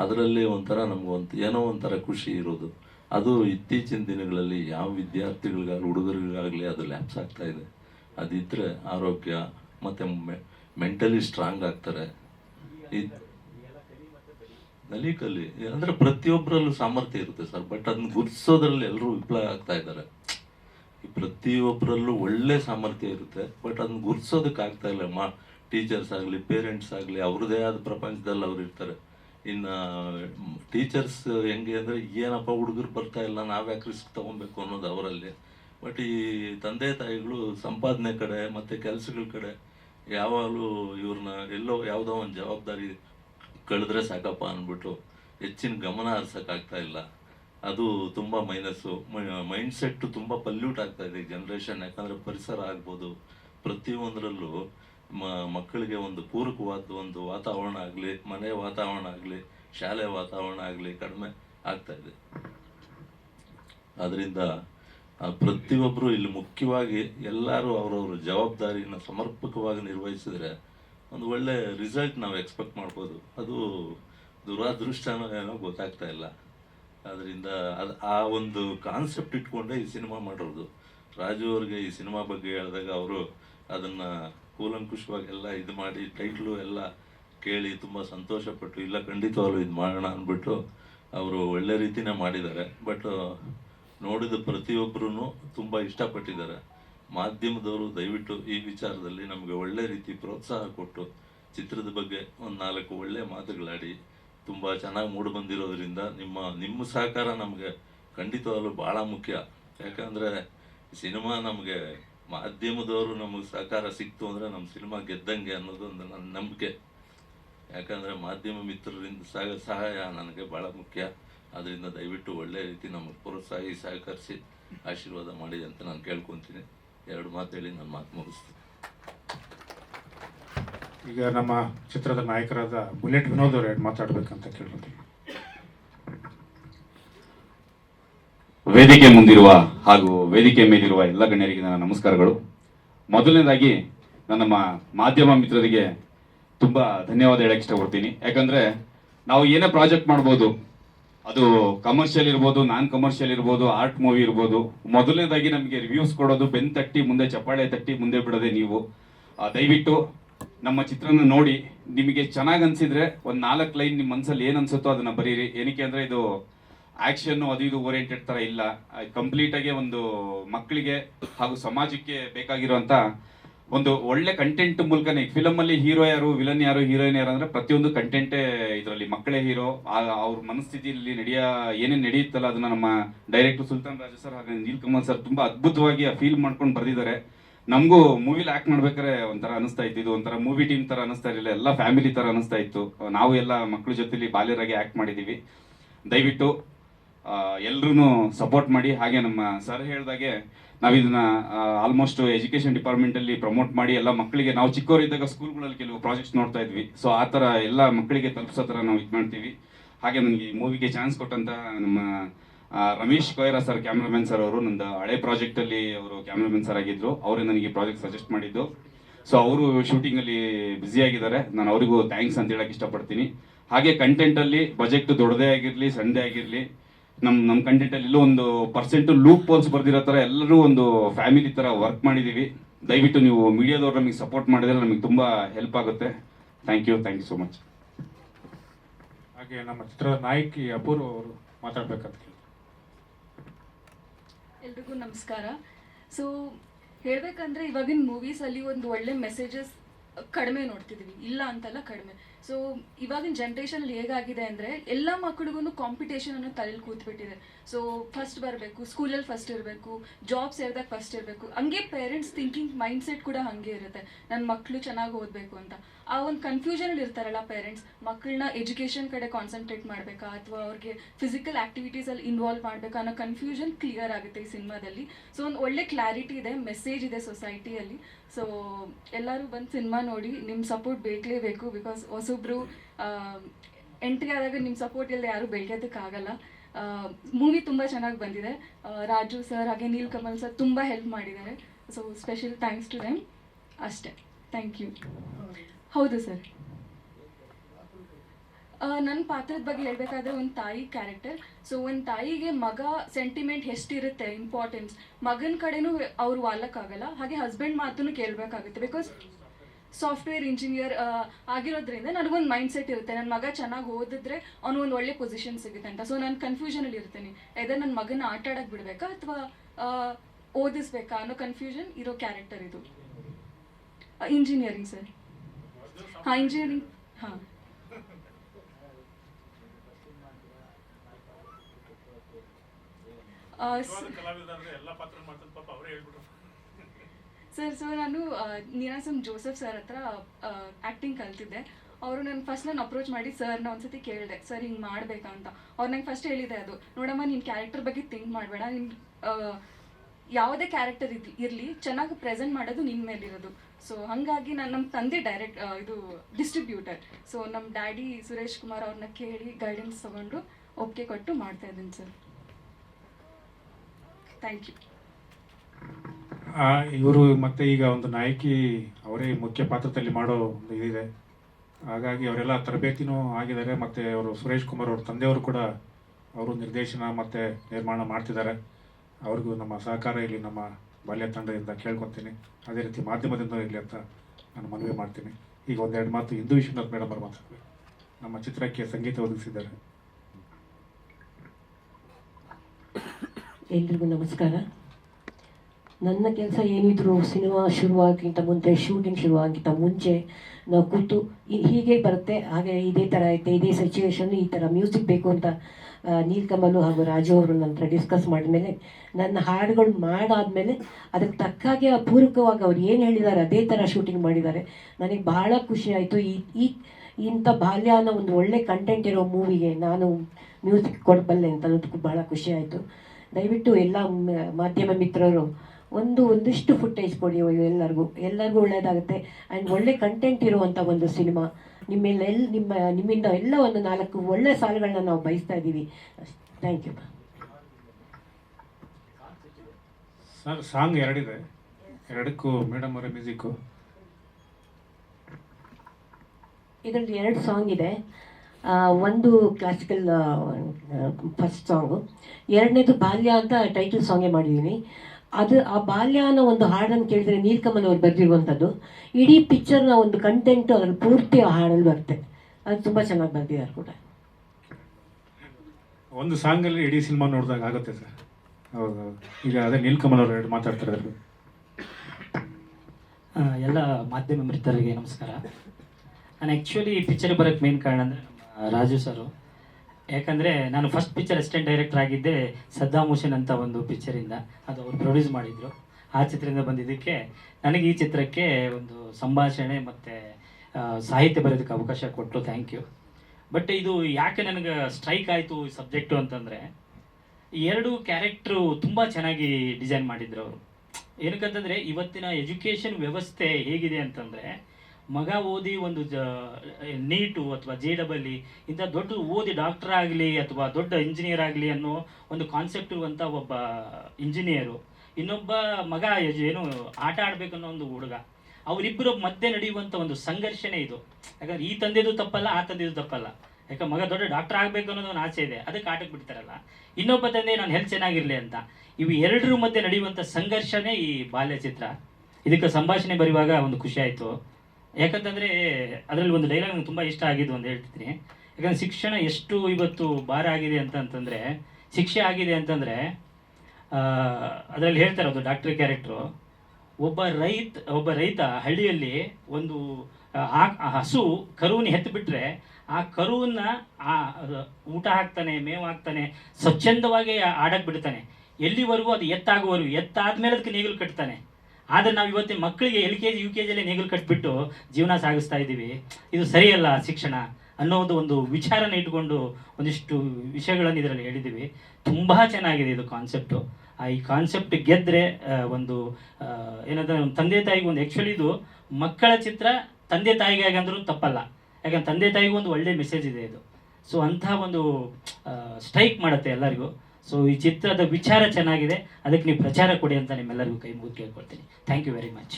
ಅದರಲ್ಲಿ ಒಂಥರ ನಮಗೊಂದು ಏನೋ ಒಂಥರ ಖುಷಿ ಇರೋದು. ಅದು ಇತ್ತೀಚಿನ ದಿನಗಳಲ್ಲಿ ಯಾವ ವಿದ್ಯಾರ್ಥಿಗಳಿಗಾಗಲಿ, ಹುಡುಗರಿಗಾಗಲಿ ಅದು ಲ್ಯಾಪ್ಸ್ ಆಗ್ತಾ ಇದೆ. ಅದಿದ್ದರೆ ಆರೋಗ್ಯ ಮತ್ತು ಮೆಂಟಲಿ ಸ್ಟ್ರಾಂಗ್ ಆಗ್ತಾರೆ. ಈ ನಲಿಕಲಿ ಅಂದ್ರೆ ಪ್ರತಿಯೊಬ್ಬರಲ್ಲೂ ಸಾಮರ್ಥ್ಯ ಇರುತ್ತೆ ಸರ್. ಬಟ್ ಅದನ್ನ ಗುರುತಿಸೋದ್ರಲ್ಲಿ ಎಲ್ಲರೂ ವಿಫಲ ಆಗ್ತಾ ಇದ್ದಾರೆ. ಈ ಪ್ರತಿಯೊಬ್ಬರಲ್ಲೂ ಒಳ್ಳೆ ಸಾಮರ್ಥ್ಯ ಇರುತ್ತೆ ಬಟ್ ಅದನ್ನ ಗುರುತಿಸೋದಕ್ಕೆ ಆಗ್ತಾ ಇಲ್ಲ. ಮಾ ಟೀಚರ್ಸ್ ಆಗಲಿ ಪೇರೆಂಟ್ಸ್ ಆಗಲಿ, ಅವ್ರದ್ದೇ ಆದ ಪ್ರಪಂಚದಲ್ಲಿ ಅವ್ರು ಇರ್ತಾರೆ. ಇನ್ನು ಟೀಚರ್ಸ್ ಹೆಂಗೆ ಅಂದರೆ, ಏನಪ್ಪ ಹುಡುಗರು ಬರ್ತಾ ಇಲ್ಲ ನಾವ್ಯಾಕೆ ರಿಸ್ಕ್ ತೊಗೊಬೇಕು ಅನ್ನೋದು ಅವರಲ್ಲಿ. ಬಟ್ ಈ ತಂದೆ ತಾಯಿಗಳು ಸಂಪಾದನೆ ಕಡೆ, ಮತ್ತು ಕೆಲಸಗಳ ಕಡೆ, ಯಾವಾಗಲೂ ಇವ್ರನ್ನ ಎಲ್ಲೋ ಯಾವುದೋ ಒಂದು ಜವಾಬ್ದಾರಿ ಕಳೆದ್ರೆ ಸಾಕಪ್ಪ ಅಂದ್ಬಿಟ್ಟು ಹೆಚ್ಚಿನ ಗಮನ ಹರಿಸೋಕ್ಕಾಗ್ತಾ ಇಲ್ಲ. ಅದು ತುಂಬ ಮೈನಸ್ಸು ಮೈಂಡ್ ಸೆಟ್ ತುಂಬ ಪಲ್ಯೂಟ್ ಆಗ್ತಾ ಇದೆ ಜನ್ರೇಷನ್ ಯಾಕಂದರೆ ಪರಿಸರ ಆಗ್ಬೋದು, ಪ್ರತಿಯೊಂದರಲ್ಲೂ ಮಕ್ಕಳಿಗೆ ಒಂದು ಪೂರಕವಾದ ಒಂದು ವಾತಾವರಣ ಆಗಲಿ, ಮನೆ ವಾತಾವರಣ ಆಗಲಿ, ಶಾಲೆ ವಾತಾವರಣ ಆಗಲಿ ಕಡಿಮೆ ಆಗ್ತಾ ಇದೆ. ಆದ್ದರಿಂದ ಪ್ರತಿಯೊಬ್ಬರು ಇಲ್ಲಿ ಮುಖ್ಯವಾಗಿ ಎಲ್ಲರೂ ಅವರವರ ಜವಾಬ್ದಾರಿಯನ್ನು ಸಮರ್ಪಕವಾಗಿ ನಿರ್ವಹಿಸಿದ್ರೆ ಒಂದು ಒಳ್ಳೆ ರಿಸಲ್ಟ್ ನಾವು ಎಕ್ಸ್ಪೆಕ್ಟ್ ಮಾಡ್ಬೋದು. ಅದು ದುರಾದೃಷ್ಟನೋ ಏನೋ ಗೊತ್ತಾಗ್ತಾ ಇಲ್ಲ. ಅದರಿಂದ ಅದು ಆ ಒಂದು ಕಾನ್ಸೆಪ್ಟ್ ಇಟ್ಕೊಂಡೇ ಈ ಸಿನಿಮಾ ಮಾಡಿರೋದು. ರಾಜು ಅವ್ರಿಗೆ ಈ ಸಿನಿಮಾ ಬಗ್ಗೆ ಹೇಳಿದಾಗ ಅವರು ಅದನ್ನು ಕೂಲಂಕುಷವಾಗಿ ಎಲ್ಲ ಇದು ಮಾಡಿ ಟೈಟ್ಲು ಎಲ್ಲ ಕೇಳಿ ತುಂಬ ಸಂತೋಷಪಟ್ಟು, ಇಲ್ಲ ಖಂಡಿತವಾಗ್ಲೂ ಇದು ಮಾಡೋಣ ಅಂದ್ಬಿಟ್ಟು ಅವರು ಒಳ್ಳೆ ರೀತಿನೇ ಮಾಡಿದ್ದಾರೆ. ಬಟ್ ನೋಡಿದ ಪ್ರತಿಯೊಬ್ಬರೂ ತುಂಬ ಇಷ್ಟಪಟ್ಟಿದ್ದಾರೆ. ಮಾಧ್ಯಮದವರು ದಯವಿಟ್ಟು ಈ ವಿಚಾರದಲ್ಲಿ ನಮಗೆ ಒಳ್ಳೆ ರೀತಿ ಪ್ರೋತ್ಸಾಹ ಕೊಟ್ಟು ಚಿತ್ರದ ಬಗ್ಗೆ ಒಂದು ನಾಲ್ಕು ಒಳ್ಳೆ ಮಾತುಗಳಾಡಿ ತುಂಬ ಚೆನ್ನಾಗಿ ಮೂಡಿ ಬಂದಿರೋದ್ರಿಂದ ನಿಮ್ಮ ನಿಮ್ಮ ಸಹಕಾರ ನಮಗೆ ಖಂಡಿತವಾಗಲೂ ಭಾಳ ಮುಖ್ಯ. ಯಾಕಂದರೆ ಸಿನಿಮಾ ನಮಗೆ ಮಾಧ್ಯಮದವರು ನಮಗೆ ಸಹಕಾರ ಸಿಕ್ತು ಅಂದರೆ ನಮ್ಮ ಸಿನಿಮಾ ಗೆದ್ದಂಗೆ ಅನ್ನೋದು ಒಂದು ನನ್ನ ನಂಬಿಕೆ. ಯಾಕಂದರೆ ಮಾಧ್ಯಮ ಮಿತ್ರರಿಂದ ಸಹ, ಸಹಾಯ ನನಗೆ ಭಾಳ ಮುಖ್ಯ. ಅದರಿಂದ ದಯವಿಟ್ಟು ಒಳ್ಳೆ ರೀತಿ ನಮಗೆ ಪ್ರೋತ್ಸಾಹಿ, ಸಹಕರಿಸಿ ಆಶೀರ್ವಾದ ಮಾಡಿ ಅಂತ ನಾನು ಕೇಳ್ಕೊತೀನಿ. ಎರಡು ಮಾತು ಹೇಳಿ ನನ್ನ ಮಾತು ಮುಗಿಸ್ತೀನಿ. ಈಗ ನಮ್ಮ ಚಿತ್ರದ ನಾಯಕರಾದ ಬುಲೆಟ್ ವಿನೋದ್ ಅವರು ಮಾತಾಡ್ಬೇಕಂತ ಕೇಳಿ ವೇದಿಕೆ ಮುಂದಿರುವ ಹಾಗೂ ವೇದಿಕೆ ಮೇಲಿರುವ ಎಲ್ಲ ಗಣ್ಯರಿಗೆ ನನ್ನ ನಮಸ್ಕಾರಗಳು. ಮೊದಲನೇದಾಗಿ ನನ್ನ ನಮ್ಮ ಮಾಧ್ಯಮ ಮಿತ್ರರಿಗೆ ತುಂಬ ಧನ್ಯವಾದ ಹೇಳಕ್ಕೆ ಇಷ್ಟಪಡ್ತೀನಿ. ಯಾಕಂದ್ರೆ ನಾವು ಏನೇ ಪ್ರಾಜೆಕ್ಟ್ ಮಾಡ್ಬೋದು ಅದು ಕಮರ್ಷಿಯಲ್ ಇರ್ಬೋದು ನಾನ್ ಕಮರ್ಷಿಯಲ್ ಇರ್ಬೋದು ಆರ್ಟ್ ಮೂವಿ ಇರ್ಬೋದು. ಮೊದಲನೇದಾಗಿ ನಮಗೆ ರಿವ್ಯೂಸ್ ಕೊಡೋದು, ಬೆನ್ ತಟ್ಟಿ ಮುಂದೆ, ಚಪ್ಪಾಳೆ ತಟ್ಟಿ ಮುಂದೆ ಬಿಡದೆ ನೀವು. ದಯವಿಟ್ಟು ನಮ್ಮ ಚಿತ್ರನ ನೋಡಿ. ನಿಮಗೆ ಚೆನ್ನಾಗಿ ಅನ್ಸಿದ್ರೆ ಒಂದು ನಾಲ್ಕು ಲೈನ್ ನಿಮ್ಮ ಮನಸ್ಸಲ್ಲಿ ಏನು ಅನ್ಸುತ್ತೋ ಅದನ್ನ ಬರೀರಿ. ಏನಕ್ಕೆ ಅಂದ್ರೆ ಇದು ಆಕ್ಷನ್ ಅದು ಇದು ಓರಿಯೆಂಟೆಡ್ ತರ ಇಲ್ಲ. ಕಂಪ್ಲೀಟ್ ಆಗಿ ಒಂದು ಮಕ್ಕಳಿಗೆ ಹಾಗೂ ಸಮಾಜಕ್ಕೆ ಬೇಕಾಗಿರುವಂತ ಒಂದು ಒಳ್ಳೆ ಕಂಟೆಂಟ್ ಮೂಲಕನೇ ಫಿಲಮ್ ಅಲ್ಲಿ ಹೀರೋ ಯಾರು ವಿಲನ್ ಯಾರು ಹೀರೋಯಿನ್ ಯಾರು ಅಂದ್ರೆ ಪ್ರತಿಯೊಂದು ಕಂಟೆಂಟೇ ಇದರಲ್ಲಿ. ಮಕ್ಕಳೇ ಹೀರೋ ಅವ್ರ ಮನಸ್ಥಿತಿಯಲ್ಲಿ ನಡೆಯ, ಏನೇನು ನಡೆಯುತ್ತಲ್ಲ ಅದನ್ನ ನಮ್ಮ ಡೈರೆಕ್ಟರ್ ಸುಲ್ತಾನ್ ರಾಜ ಸರ್ ಹಾಗೆ ನೀಲ್ ಕಮಲ್ ಸರ್ ತುಂಬಾ ಅದ್ಭುತವಾಗಿ ಫೀಲ್ ಮಾಡ್ಕೊಂಡು ಬರ್ದಿದ್ದಾರೆ. ನಮಗೂ ಮೂವಿಲಿ ಆಕ್ಟ್ ಮಾಡ್ಬೇಕಾದ್ರೆ ಒಂಥರ ಅನಿಸ್ತಾ ಇತ್ತು. ಇದು ಒಂಥರ ಮೂವಿ ಟೀಮ್ ತರ ಅನಿಸ್ತಾ ಇರಲಿಲ್ಲ. ಎಲ್ಲ ಫ್ಯಾಮಿಲಿ ತರ ಅನಿಸ್ತಾ ಇತ್ತು. ನಾವು ಎಲ್ಲ ಮಕ್ಕಳ ಜೊತೆಲಿ ಬಾಲ್ಯರಾಗಿ ಆಕ್ಟ್ ಮಾಡಿದೀವಿ. ದಯವಿಟ್ಟು ಎಲ್ಲರೂ ಸಪೋರ್ಟ್ ಮಾಡಿ. ಹಾಗೆ ನಮ್ಮ ಸರ್ ಹೇಳ್ದಾಗೆ ನಾವು ಇದನ್ನ ಆಲ್ಮೋಸ್ಟ್ ಎಜುಕೇಶನ್ ಡಿಪಾರ್ಟ್ಮೆಂಟ್ ಅಲ್ಲಿ ಪ್ರಮೋಟ್ ಮಾಡಿ ಎಲ್ಲ ಮಕ್ಕಳಿಗೆ, ನಾವು ಚಿಕ್ಕವರಿದ್ದಾಗ ಸ್ಕೂಲ್ಗಳಲ್ಲಿ ಕೆಲವು ಪ್ರಾಜೆಕ್ಟ್ ನೋಡ್ತಾ ಇದ್ವಿ. ಸೊ ಆ ತರ ಎಲ್ಲ ಮಕ್ಕಳಿಗೆ ತಲುಪಿಸೋ ತರ ನಾವು ಇದು ಮಾಡ್ತೀವಿ. ಹಾಗೆ ನನಗೆ ಈ ಮೂವಿಗೆ ಚಾನ್ಸ್ ಕೊಟ್ಟಂತ ನಮ್ಮ Ramesh Koira sir cameraman sir ಅವರು ನಂದು ಹಳೆ ಪ್ರಾಜೆಕ್ಟ್ ಅಲ್ಲಿ ಅವರು ಕ್ಯಾಮ್ರಾಮನ್ ಸರ್ ಆಗಿದ್ರು. ಅವರೇ ನನಗೆ ಪ್ರಾಜೆಕ್ಟ್ ಸಜೆಸ್ಟ್ ಮಾಡಿದ್ದು. ಸೊ ಅವರು ಶೂಟಿಂಗ್ ಅಲ್ಲಿ ಬ್ಯುಸಿ ಆಗಿದ್ದಾರೆ. ನಾನು ಅವರಿಗೂ ಥ್ಯಾಂಕ್ಸ್ ಅಂತ ಹೇಳಕ್ ಇಷ್ಟಪಡ್ತೀನಿ. ಹಾಗೆ ಕಂಟೆಂಟ್ ಅಲ್ಲಿ ಬಜೆಟ್ ದೊಡ್ಡದೇ ಆಗಿರ್ಲಿ ಸಣ್ಣದೇ ಆಗಿರ್ಲಿ ನಮ್ ನಮ್ ಕಂಟೆಂಟ್ ಅಲ್ಲಿ ಇಲ್ಲೂ ಒಂದು ಪರ್ಸೆಂಟ್ ಲೂಪ್ ಪೋಲ್ಸ್ ಬರ್ದಿರೋ ತರ ಎಲ್ಲರೂ ಒಂದು ಫ್ಯಾಮಿಲಿ ತರ ವರ್ಕ್ ಮಾಡಿದೀವಿ. ದಯವಿಟ್ಟು ನೀವು ಮೀಡಿಯಾದವ್ರು ನಮಗೆ ಸಪೋರ್ಟ್ ಮಾಡಿದ್ರೆ ನಮಗೆ ತುಂಬಾ ಹೆಲ್ಪ್ ಆಗುತ್ತೆ. Thank you thank you so much ಹಾಗೆ ನಮ್ಮ ಚಿತ್ರದ ನಾಯಕಿ ಅಪೂರ್ವ ಅವರು ಮಾತಾಡ್ಬೇಕಂತ ಕೇಳಿ ಎಲ್ರಿಗೂ ನಮಸ್ಕಾರ. ಸೊ ಹೇಳ್ಬೇಕಂದ್ರೆ ಇವಾಗಿನ ಮೂವೀಸಲ್ಲಿ ಒಂದು ಒಳ್ಳೆ ಮೆಸೇಜಸ್ ಕಡಿಮೆ ನೋಡ್ತಿದೀವಿ. ಇಲ್ಲ ಅಂತಲ್ಲ ಕಡಿಮೆ. ಸೊ ಇವಾಗಿನ ಜನ್ರೇಷನಲ್ಲಿ ಹೇಗಾಗಿದೆ ಅಂದರೆ ಎಲ್ಲ ಮಕ್ಕಳಿಗೂ ಕಾಂಪಿಟೇಷನ್ ಅನ್ನೋ ತಲೆಯಲ್ಲಿ ಕೂತ್ಬಿಟ್ಟಿದೆ. ಸೊ ಫಸ್ಟ್ ಬರಬೇಕು ಸ್ಕೂಲಲ್ಲಿ ಫಸ್ಟ್ ಇರಬೇಕು ಜಾಬ್ ಸೇರಿದಾಗ ಫಸ್ಟ್ ಇರಬೇಕು. ಹಂಗೆ ಪೇರೆಂಟ್ಸ್ ಥಿಂಕಿಂಗ್ ಮೈಂಡ್ ಸೆಟ್ ಕೂಡ ಹಂಗೆ ಇರುತ್ತೆ. ನನ್ನ ಮಕ್ಕಳು ಚೆನ್ನಾಗಿ ಓದಬೇಕು ಅಂತ. ಆ ಒಂದು ಕನ್ಫ್ಯೂಷನ್ ಇರ್ತಾರಲ್ಲ ಪೇರೆಂಟ್ಸ್ ಮಕ್ಕಳನ್ನ ಎಜುಕೇಷನ್ ಕಡೆ ಕಾನ್ಸಂಟ್ರೇಟ್ ಮಾಡಬೇಕಾ ಅಥವಾ ಅವ್ರಿಗೆ ಫಿಸಿಕಲ್ ಆ್ಯಕ್ಟಿವಿಟೀಸಲ್ಲಿ ಇನ್ವಾಲ್ವ್ ಮಾಡಬೇಕಾ ಅನ್ನೋ ಕನ್ಫ್ಯೂಷನ್ ಕ್ಲಿಯರ್ ಆಗುತ್ತೆ ಈ ಸಿನಿಮಾದಲ್ಲಿ. ಸೊ ಒಂದು ಒಳ್ಳೆ ಕ್ಲಾರಿಟಿ ಇದೆ ಮೆಸೇಜ್ ಇದೆ ಸೊಸೈಟಿಯಲ್ಲಿ ಸೊ ಎಲ್ಲರೂ ಬಂದು ಸಿನಿಮಾ ನೋಡಿ ನಿಮ್ಮ ಸಪೋರ್ಟ್ ಬೇಕಲೇಬೇಕು ಬಿಕಾಸ್ ಹೊಸೊಬ್ರು ಎಂಟ್ರಿ ಆದಾಗ ನಿಮ್ಮ ಸಪೋರ್ಟ್ ಇಲ್ಲದೆ ಯಾರೂ ಬೆಳೆಯೋದಕ್ಕಾಗಲ್ಲ ಮೂವಿ ತುಂಬ ಚೆನ್ನಾಗಿ ಬಂದಿದೆ. ರಾಜು ಸರ್ ಹಾಗೆ ನೀಲ್ ಕಮಲ್ ಸರ್ ತುಂಬ ಹೆಲ್ಪ್ ಮಾಡಿದ್ದಾರೆ. So special thanks to them ಅಷ್ಟೇ. ಥ್ಯಾಂಕ್ ಯು ಹೌದು. ಸರ್ ನನ್ನ ಪಾತ್ರದ ಬಗ್ಗೆ ಹೇಳ್ಬೇಕಾದ್ರೆ ಒಂದು ತಾಯಿ ಕ್ಯಾರೆಕ್ಟರ್ ಸೊ ಒಂದು ತಾಯಿಗೆ ಮಗ ಸೆಂಟಿಮೆಂಟ್ ಎಷ್ಟಿರುತ್ತೆ ಇಂಪಾರ್ಟೆನ್ಸ್ ಮಗನ ಕಡೆನೂ ಅವ್ರು ವಾಲಕ್ಕಾಗಲ್ಲ ಹಾಗೆ ಹಸ್ಬೆಂಡ್ ಮಾತನ್ನು ಕೇಳಬೇಕಾಗುತ್ತೆ. ಬಿಕಾಸ್ ಸಾಫ್ಟ್ವೇರ್ ಇಂಜಿನಿಯರ್ ಆಗಿರೋದ್ರಿಂದ ನನಗೊಂದು ಮೈಂಡ್ ಸೆಟ್ ಇರುತ್ತೆ. ನನ್ನ ಮಗ ಚೆನ್ನಾಗಿ ಓದಿದ್ರೆ ಅವನು ಒಂದು ಒಳ್ಳೆ ಪೊಸಿಷನ್ ಸಿಗುತ್ತೆ ಅಂತ. ಸೊ ನಾನು ಕನ್ಫ್ಯೂಷನಲ್ಲಿ ಇರ್ತೀನಿ. ಎದರ್ ನನ್ನ ಮಗನ ಆಟ ಆಡಕ್ಕೆ ಬಿಡಬೇಕಾ ಅಥವಾ ಓದಿಸ್ಬೇಕಾ ಅನ್ನೋ ಕನ್ಫ್ಯೂಷನ್ ಇರೋ ಕ್ಯಾರೆಕ್ಟರ್ ಇದು. ಇಂಜಿನಿಯರಿಂಗ್ ಸರ್ ಹಾಂ ಇಂಜಿನಿಯರಿಂಗ್ ಹಾಂ. ಸರ್ ಸೊ ನಾನು ನೀನಾಸಂ ಜೋಸೆಫ್ ಸರ್ ಹತ್ರ ಆ್ಯಕ್ಟಿಂಗ್ ಕಲ್ತಿದ್ದೆ. ಅವರು ನನ್ನ ಫಸ್ಟ್ ನಾನು ಅಪ್ರೋಚ್ ಮಾಡಿ ಸರ್ನ ಒಂದ್ಸತಿ ಕೇಳಿದೆ ಸರ್ ಹಿಂಗೆ ಮಾಡಬೇಕಾ ಅಂತ. ಅವ್ರು ನಂಗೆ ಫಸ್ಟ್ ಹೇಳಿದೆ ಅದು ನೋಡಮ್ಮ ನಿನ್ನ ಕ್ಯಾರೆಕ್ಟರ್ ಬಗ್ಗೆ ಥಿಂಕ್ ಮಾಡಬೇಡ. ನಿನ್ನ ಯಾವುದೇ ಕ್ಯಾರೆಕ್ಟರ್ ಇರಲಿ ಚೆನ್ನಾಗಿ ಪ್ರೆಸೆಂಟ್ ಮಾಡೋದು ನಿನ್ನ ಮೇಲಿರೋದು. ಸೊ ಹಾಗಾಗಿ ನಾನು ನಮ್ಮ ತಂದೆ ಡೈರೆಕ್ಟ್ ಇದು ಡಿಸ್ಟ್ರಿಬ್ಯೂಟರ್ ಸೊ ನಮ್ಮ ಡ್ಯಾಡಿ ಸುರೇಶ್ ಕುಮಾರ್ ಅವ್ರನ್ನ ಕೇಳಿ ಗೈಡೆನ್ಸ್ ತಗೊಂಡು ಒಪ್ಪಿಗೆ ಕೊಟ್ಟು ಮಾಡ್ತಾ ಇದ್ದೀನಿ ಸರ್ ಥ್ಯಾಂಕ್ ಇವರು ಮತ್ತೆ ಈಗ ಒಂದು ನಾಯಕಿ ಅವರೇ ಮುಖ್ಯ ಪಾತ್ರದಲ್ಲಿ ಮಾಡೋ ಒಂದು ಇದಿದೆ. ಹಾಗಾಗಿ ಅವರೆಲ್ಲ ತರಬೇತಿನೂ ಆಗಿದ್ದಾರೆ. ಮತ್ತು ಅವರು ಸುರೇಶ್ ಕುಮಾರ್ ಅವ್ರ ತಂದೆಯವರು ಕೂಡ ಅವರು ನಿರ್ದೇಶನ ಮತ್ತು ನಿರ್ಮಾಣ ಮಾಡ್ತಿದ್ದಾರೆ. ಅವ್ರಿಗೂ ನಮ್ಮ ಸಹಕಾರ ಇಲ್ಲಿ ನಮ್ಮ ಬಾಲ್ಯ ತಂಡದಿಂದ ಕೇಳ್ಕೊತೀನಿ. ಅದೇ ರೀತಿ ಮಾಧ್ಯಮದಿಂದ ಇರಲಿ ಅಂತ ನಾನು ಮನವಿ ಮಾಡ್ತೀನಿ. ಈಗ ಒಂದೆರಡು ಮಾತು ಹಿಂದೂ ವಿಶ್ವನಾಥ್ ಮೇಡಮ್ ಅವರು ಮಾತಾಡಬೇಕು ನಮ್ಮ ಚಿತ್ರಕ್ಕೆ ಸಂಗೀತ ಒದಗಿಸಿದ್ದಾರೆ. ಎಲ್ರಿಗೂ ನಮಸ್ಕಾರ. ನನ್ನ ಕೆಲಸ ಏನಿದ್ರು ಸಿನಿಮಾ ಶುರುವಾಗಿಂತ ಮುಂಚೆ ಶೂಟಿಂಗ್ ಶುರುವಾಗಿಂತ ಮುಂಚೆ ನಾವು ಕೂತು ಹೀಗೆ ಬರುತ್ತೆ. ಹಾಗೆ ಇದೇ ಥರ ಐತೆ, ಇದೇ ಸಿಚುವೇಶನ್ ಈ ಥರ ಮ್ಯೂಸಿಕ್ ಬೇಕು ಅಂತ ನೀಲ್ಕಮಲು ಹಾಗೂ ರಾಜು ಅವರು ನನ್ನ ಹತ್ರ ಡಿಸ್ಕಸ್ ಮಾಡಿದ್ಮೇಲೆ ನನ್ನ ಹಾಡುಗಳು ಮಾಡಾದ್ಮೇಲೆ ಅದಕ್ಕೆ ತಕ್ಕಾಗೆ ಅಪೂರ್ವಕವಾಗಿ ಅವ್ರು ಏನು ಹೇಳಿದ್ದಾರೆ ಅದೇ ಥರ ಶೂಟಿಂಗ್ ಮಾಡಿದ್ದಾರೆ. ನನಗೆ ಬಹಳ ಖುಷಿ ಆಯಿತು. ಈ ಈ, ಇಂಥ ಬಾಲ್ಯ ಅನ್ನೋ ಒಂದು ಒಳ್ಳೆ ಕಂಟೆಂಟ್ ಇರೋ ಮೂವಿಗೆ ನಾನು ಮ್ಯೂಸಿಕ್ ಕೊಡಬಲ್ಲೆ ಅಂತ ಅನ್ನೋದಕ್ಕೂ ಭಾಳ ಖುಷಿ ಆಯಿತು. ದಯವಿಟ್ಟು ಎಲ್ಲ ಮಾಧ್ಯಮ ಮಿತ್ರರು ಒಂದು ಒಂದಿಷ್ಟು ಫುಟೇಜ್ ಕೊಡಿ ಎಲ್ಲರಿಗೂ. ಎಲ್ಲರಿಗೂ ಒಳ್ಳೆಯದಾಗುತ್ತೆ ಆ್ಯಂಡ್ ಒಳ್ಳೆ ಕಂಟೆಂಟ್ ಇರುವಂಥ ಒಂದು ಸಿನಿಮಾ ನಿಮ್ಮೆಲ್ಲ ಎಲ್ ನಿಮ್ಮ ನಿಮ್ಮಿಂದ ಎಲ್ಲ ಒಂದು ನಾಲ್ಕು ಒಳ್ಳೆ ಸಾಲುಗಳನ್ನ ನಾವು ಬಯಸ್ತಾ ಇದ್ದೀವಿ. ಥ್ಯಾಂಕ್ ಯು ಸರ್ ಸಾಂಗ್ ಎರಡಿದೆ. ಎರಡಕ್ಕೂ ಮೇಡಮ್ ಅವರ ಮ್ಯೂಸಿಕ್ಕು ಇದರಲ್ಲಿ ಎರಡು ಸಾಂಗ್ ಇದೆ. ಒಂದು ಕ್ಲಾಸಿಕಲ್ ಫಸ್ಟ್ ಸಾಂಗು ಎರಡನೇದು ಬಾಲ್ಯ ಅಂತ ಟೈಟಲ್ ಸಾಂಗೇ ಮಾಡಿದ್ದೀನಿ ಅದು ಆ ಬಾಲ್ಯ ಅನ್ನೋ ಒಂದು ಹಾಡನ್ನು ಕೇಳಿದ್ರೆ ನೀಲ್ಕಮಲ್ ಅವ್ರು ಬರೆದಿರುವಂಥದ್ದು. ಇಡೀ ಪಿಕ್ಚರ್ನ ಒಂದು ಕಂಟೆಂಟ್ ಅದ್ರಲ್ಲಿ ಪೂರ್ತಿ ಆ ಹಾಡಲ್ಲಿ ಬರುತ್ತೆ. ಅದು ತುಂಬ ಚೆನ್ನಾಗಿ ಬರೆದಿದ್ದಾರೆ ಕೂಡ. ಒಂದು ಸಾಂಗಲ್ಲಿ ಇಡೀ ಸಿನಿಮಾ ನೋಡಿದಾಗ ಆಗುತ್ತೆ ಸರ್. ಹೌದು ಈಗ ಅದೇ ನೀಲ್ಕಮಲ್ ಅವರು ಎರಡು ಮಾತಾಡ್ತಾರೆ ಅದ್ರಲ್ಲಿ ಎಲ್ಲ ಮಾಧ್ಯಮ ಮಿತ್ರರಿಗೆ ನಮಸ್ಕಾರ. ನಾನು ಆ್ಯಕ್ಚುಲಿ ಈ ಪಿಕ್ಚರ್ ಬರೋಕ್ಕೆ ಮೇನ್ ಕಾರಣ ಅಂದರೆ ರಾಜು ಸರು, ಯಾಕಂದರೆ ನಾನು ಫಸ್ಟ್ ಪಿಕ್ಚರ್ ಅಸಿಸ್ಟೆಂಟ್ ಡೈರೆಕ್ಟರ್ ಆಗಿದ್ದೆ ಸದ್ದಾ ಹುಸೇನ್ ಅಂತ ಒಂದು ಪಿಕ್ಚರಿಂದ ಅದು ಅವರು ಪ್ರೊಡ್ಯೂಸ್ ಮಾಡಿದರು. ಆ ಚಿತ್ರದಿಂದ ಬಂದಿದ್ದಕ್ಕೆ ನನಗೆ ಈ ಚಿತ್ರಕ್ಕೆ ಒಂದು ಸಂಭಾಷಣೆ ಮತ್ತು ಸಾಹಿತ್ಯ ಬರೆಯೋದಕ್ಕೆ ಅವಕಾಶ ಕೊಟ್ಟರು ಥ್ಯಾಂಕ್ ಯು ಬಟ್ ಇದು ಯಾಕೆ ನನಗೆ ಸ್ಟ್ರೈಕ್ ಆಯಿತು ಈ ಸಬ್ಜೆಕ್ಟು ಅಂತಂದರೆ ಎರಡು ಕ್ಯಾರೆಕ್ಟ್ರು ತುಂಬ ಚೆನ್ನಾಗಿ ಡಿಸೈನ್ ಮಾಡಿದ್ರು ಅವರು. ಏನಕ್ಕಂತಂದರೆ ಇವತ್ತಿನ ಎಜುಕೇಷನ್ ವ್ಯವಸ್ಥೆ ಹೇಗಿದೆ ಅಂತಂದ್ರೆ ಮಗ ಓದಿ ಒಂದು ಜ ನೀಟು ಅಥವಾ ಜೆ ಡಬಲ್ ಇ ಇಂಥ ದೊಡ್ಡ ಓದಿ ಡಾಕ್ಟರ್ ಆಗಲಿ ಅಥವಾ ದೊಡ್ಡ ಇಂಜಿನಿಯರ್ ಆಗಲಿ ಅನ್ನೋ ಒಂದು ಕಾನ್ಸೆಪ್ಟ್ ಇರುವಂಥ ಒಬ್ಬ ಇಂಜಿನಿಯರು ಇನ್ನೊಬ್ಬ ಮಗ ಏನು ಆಟ ಆಡಬೇಕನ್ನೋ ಒಂದು ಹುಡುಗ. ಅವರಿಬ್ಬರ ಮಧ್ಯೆ ನಡೆಯುವಂಥ ಒಂದು ಸಂಘರ್ಷಣೆ ಇದು. ಯಾಕಂದ್ರೆ ಈ ತಂದೆದು ತಪ್ಪಲ್ಲ, ಆ ತಂದೆದು ತಪ್ಪಲ್ಲ. ಯಾಕಂದ್ರೆ ಮಗ ದೊಡ್ಡ ಡಾಕ್ಟರ್ ಆಗಬೇಕು ಅನ್ನೋದು ಒಂದು ಆಸೆ ಇದೆ. ಅದಕ್ಕೆ ಆಟಕ್ಕೆ ಬಿಡ್ತಾರಲ್ಲ. ಇನ್ನೊಬ್ಬ ತಂದೆ, ನಾನು ಹೆಲ್ತ್ ಚೆನ್ನಾಗಿರಲಿ ಅಂತ. ಇವು ಎರಡರ ಮಧ್ಯೆ ನಡೆಯುವಂಥ ಸಂಘರ್ಷನೇ ಈ ಬಾಲ್ಯ ಚಿತ್ರ ಇದಕ್ಕೆ ಸಂಭಾಷಣೆ ಬರೆಯುವಾಗ ಒಂದು ಖುಷಿ ಆಯಿತು. ಯಾಕಂತಂದರೆ ಅದರಲ್ಲಿ ಒಂದು ಡೈಲಾಗ್ ನಂಗೆ ತುಂಬ ಇಷ್ಟ ಆಗಿದ್ದು ಅಂತ ಹೇಳ್ತಿದ್ದೀನಿ. ಯಾಕಂದ್ರೆ ಶಿಕ್ಷಣ ಎಷ್ಟು ಇವತ್ತು ಭಾರ ಆಗಿದೆ ಅಂತ ಅಂತಂದರೆ ಶಿಕ್ಷೆ ಆಗಿದೆ ಅಂತಂದರೆ ಅದರಲ್ಲಿ ಹೇಳ್ತಾರೆ ಒಂದು ಡಾಕ್ಟರ್ ಕ್ಯಾರೆಕ್ಟ್ರು ಒಬ್ಬ ರೈತ ಒಬ್ಬ ರೈತ ಹಳ್ಳಿಯಲ್ಲಿ ಒಂದು ಆ, ಹಸು ಕರುವನ್ನ ಹೆತ್ತು ಬಿಟ್ರೆ ಆ ಕರುವನ್ನ ಆ ಊಟ ಹಾಕ್ತಾನೆ ಮೇವು ಹಾಕ್ತಾನೆ ಸ್ವಚ್ಛಂದವಾಗಿ ಆಡಕ್ಕೆ ಬಿಡ್ತಾನೆ. ಎಲ್ಲಿವರೆಗೂ ಅದು ಎತ್ತಾಗುವವರೆಗೂ ಎತ್ತಾದ್ಮೇಲೆ ಅದಕ್ಕೆ ನೇಗಿಲು ಕಟ್ತಾನೆ. ಆದರೆ ನಾವು ಇವತ್ತಿನ ಮಕ್ಕಳಿಗೆ L K G, U K ಜಿಯಲ್ಲೇ ನೇಗಿಲು ಕಟ್ಬಿಟ್ಟು ಜೀವನ ಸಾಗಿಸ್ತಾ ಇದ್ದೀವಿ. ಇದು ಸರಿಯಲ್ಲ ಶಿಕ್ಷಣ ಅನ್ನೋದು ಒಂದು ವಿಚಾರನ ಇಟ್ಕೊಂಡು ಒಂದಿಷ್ಟು ವಿಷಯಗಳನ್ನು ಇದರಲ್ಲಿ ಹೇಳಿದ್ದೀವಿ. ತುಂಬ ಚೆನ್ನಾಗಿದೆ ಇದು ಕಾನ್ಸೆಪ್ಟು ಈ ಕಾನ್ಸೆಪ್ಟ್ ಗೆದ್ದರೆ ಒಂದು ಏನಂದ್ರೆ ತಂದೆ ತಾಯಿಗೆ ಒಂದು ಆ್ಯಕ್ಚುಲಿ ಇದು ಮಕ್ಕಳ ಚಿತ್ರ ತಂದೆ ತಾಯಿಗಾಗಿ ಅಂದ್ರೂ ತಪ್ಪಲ್ಲ. ಯಾಕಂದ್ರೆ ತಂದೆ ತಾಯಿಗೂ ಒಂದು ಒಳ್ಳೆ ಮೆಸೇಜ್ ಇದೆ ಇದು. ಸೊ ಅಂತಹ ಒಂದು ಸ್ಟ್ರೈಕ್ ಮಾಡುತ್ತೆ ಎಲ್ಲರಿಗೂ. ಸೊ ಈ ಚಿತ್ರದ ವಿಚಾರ ಚೆನ್ನಾಗಿದೆ. ಅದಕ್ಕೆ ನೀವು ಪ್ರಚಾರ ಕೊಡಿ ಅಂತ ನಿಮ್ಮೆಲ್ಲರಿಗೂ ಕೈ ಮುಗಿದು ಕೇಳ್ಕೊಳ್ತೀನಿ. ಥ್ಯಾಂಕ್ ಯು ವೆರಿ ಮಚ್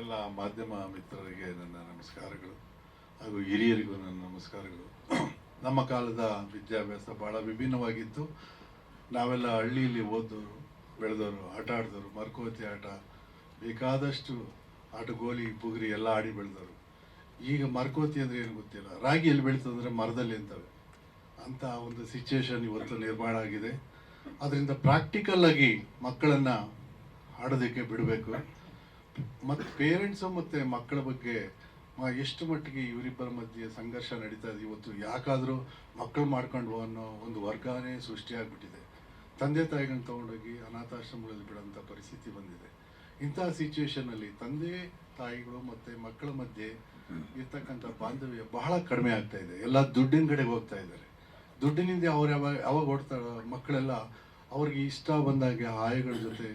ಎಲ್ಲ ಮಾಧ್ಯಮ ಮಿತ್ರರಿಗೆ ನನ್ನ ನಮಸ್ಕಾರಗಳು ಹಾಗೂ ಹಿರಿಯರಿಗೂ ನನ್ನ ನಮಸ್ಕಾರಗಳು. ನಮ್ಮ ಕಾಲದ ವಿದ್ಯಾಭ್ಯಾಸ ಬಹಳ ವಿಭಿನ್ನವಾಗಿತ್ತು. ನಾವೆಲ್ಲ ಹಳ್ಳಿಯಲ್ಲಿ ಓದೋರು ಬೆಳೆದವರು, ಆಟ ಆಡಿದವರು, ಮರ್ಕೋತಿ ಆಟ, ಬೇಕಾದಷ್ಟು ಆಟಗೋಲಿ ಬುಗುರಿ ಎಲ್ಲ ಆಡಿ ಬೆಳೆದವರು. ಈಗ ಮರ್ಕೋತಿ ಅಂದರೆ ಏನು ಗೊತ್ತಿಲ್ಲ. ರಾಗಿ ಎಲ್ಲಿ ಅಂದರೆ ಮರದಲ್ಲಿ ಅಂತವೆ. ಅಂತ ಒಂದು ಸಿಚುವೇಶನ್ ಇವತ್ತು ನಿರ್ಮಾಣ ಆಗಿದೆ. ಅದರಿಂದ ಪ್ರಾಕ್ಟಿಕಲ್ ಆಗಿ ಮಕ್ಕಳನ್ನು ಆಡೋದಕ್ಕೆ ಬಿಡಬೇಕು. ಮತ್ತು ಪೇರೆಂಟ್ಸು ಮತ್ತು ಮಕ್ಕಳ ಬಗ್ಗೆ ಎಷ್ಟು ಮಟ್ಟಿಗೆ ಇವರಿಬ್ಬರ ಮಧ್ಯೆ ಸಂಘರ್ಷ ನಡೀತಾ ಇದೆ ಇವತ್ತು ಯಾಕಾದರೂ ಮಕ್ಕಳು ಮಾಡ್ಕೊಂಡು ಅನ್ನೋ ಒಂದು ವರ್ಗಾನೇ ಸೃಷ್ಟಿಯಾಗ್ಬಿಟ್ಟಿದೆ. ತಂದೆ ತಾಯಿಗಳನ್ನ ತೊಗೊಂಡೋಗಿ ಅನಾಥಾಶ್ರಮಗಳಲ್ಲಿ ಬಿಡೋಂಥ ಪರಿಸ್ಥಿತಿ ಬಂದಿದೆ. ಇಂಥ ಸಿಚುವೇಶನಲ್ಲಿ ತಂದೆ ತಾಯಿಗಳು ಮತ್ತು ಮಕ್ಕಳ ಮಧ್ಯೆ ಇರ್ತಕ್ಕಂಥ ಬಾಂಧವ್ಯ ಬಹಳ ಕಡಿಮೆ ಆಗ್ತಾ ಇದೆ. ಎಲ್ಲ ದುಡ್ಡಿನ ಕಡೆಗೆ ಹೋಗ್ತಾ ಇದ್ದಾರೆ. ದುಡ್ಡಿನಿಂದ ಅವ್ರು ಯಾವಾಗ ಯಾವಾಗ ಓಡ್ತಾ ಮಕ್ಕಳೆಲ್ಲ ಅವ್ರಿಗೆ ಇಷ್ಟ ಬಂದಾಗೆ ಆಯಗಳ ಜೊತೆ,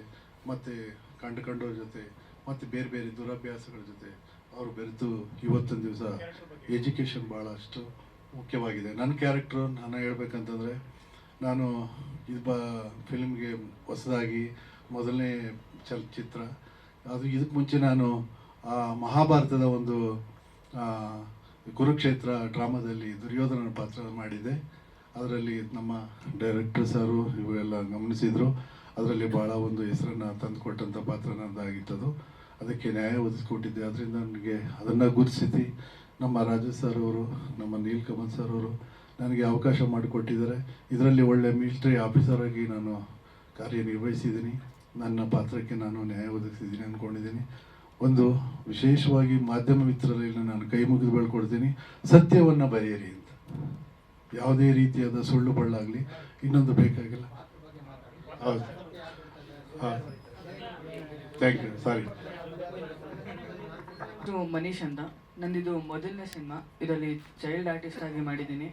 ಮತ್ತು ಕಂಡು ಕಂಡವ್ರ ಜೊತೆ, ಮತ್ತು ಬೇರೆ ಬೇರೆ ದುರಭ್ಯಾಸಗಳ ಜೊತೆ ಅವರು ಬೆರೆತು ಇವತ್ತೊಂದು ದಿವಸ ಎಜುಕೇಷನ್ ಭಾಳಷ್ಟು ಮುಖ್ಯವಾಗಿದೆ. ನನ್ನ ಕ್ಯಾರೆಕ್ಟ್ರು ನಾನು ಹೇಳ್ಬೇಕಂತಂದರೆ ನಾನು ಇದು ಬ ಫಿಲ್ಮ್ಗೆ ಹೊಸದಾಗಿ ಮೊದಲನೇ ಚಲಚಿತ್ರ ಅದು ಇದಕ್ಕೆ ಮುಂಚೆ ನಾನು ಮಹಾಭಾರತದ ಒಂದು ಕುರುಕ್ಷೇತ್ರ ಡ್ರಾಮಾದಲ್ಲಿ ದುರ್ಯೋಧನ ಪಾತ್ರ ಮಾಡಿದ್ದೆ. ಅದರಲ್ಲಿ ನಮ್ಮ ಡೈರೆಕ್ಟರ್ ಸರು ಇವೆಲ್ಲ ಗಮನಿಸಿದರು. ಅದರಲ್ಲಿ ಭಾಳ ಒಂದು ಹೆಸರನ್ನು ತಂದುಕೊಟ್ಟಂಥ ಪಾತ್ರ ನನ್ನದಾಗಿತ್ತದು ಅದಕ್ಕೆ ನ್ಯಾಯ ಒದಗಿಸ್ಕೊಟ್ಟಿದ್ದೆ. ಅದರಿಂದ ನನಗೆ ಅದನ್ನು ಗುರುತಿಸಿ ನಮ್ಮ ರಾಜು ಸರ್ ಅವರು, ನಮ್ಮ ನೀಲ್ ಕಮಲ್ ಸರ್ ಅವರು ನನಗೆ ಅವಕಾಶ ಮಾಡಿಕೊಟ್ಟಿದ್ದಾರೆ. ಇದರಲ್ಲಿ ಒಳ್ಳೆ ಮಿಲಿಟರಿ ಆಫೀಸರ್ ಆಗಿ ನಾನು ಕಾರ್ಯನಿರ್ವಹಿಸಿದ್ದೀನಿ. ನನ್ನ ಪಾತ್ರಕ್ಕೆ ನಾನು ನ್ಯಾಯ ಒದಗಿಸಿದ್ದೀನಿ ಅಂದ್ಕೊಂಡಿದ್ದೀನಿ. ಒಂದು ವಿಶೇಷವಾಗಿ ಮಾಧ್ಯಮ ಮಿತ್ರರಲ್ಲಿ ನಾನು ಕೈ ಮುಗಿದು ಬೇಳ್ಕೊಡ್ತೀನಿ. ಸತ್ಯವನ್ನು ಬರೆಯಿರಿ ಅಂತ. ಯಾವುದೇ ರೀತಿಯಾದ ಸುಳ್ಳು ಬಳ್ಳಾಗಲಿ, ಇನ್ನೊಂದು ಬೇಕಾಗಿಲ್ಲ. ಹೌದು. ಥ್ಯಾಂಕ್ ಯು ಸಾರಿ ಇದು ಮನೀಶ್ ಅಂತ. ನಂದಿದು ಮೊದಲನೇ ಸಿನಿಮಾ. ಇದರಲ್ಲಿ ಚೈಲ್ಡ್ ಆರ್ಟಿಸ್ಟ್ ಆಗಿ ಮಾಡಿದ್ದೀನಿ.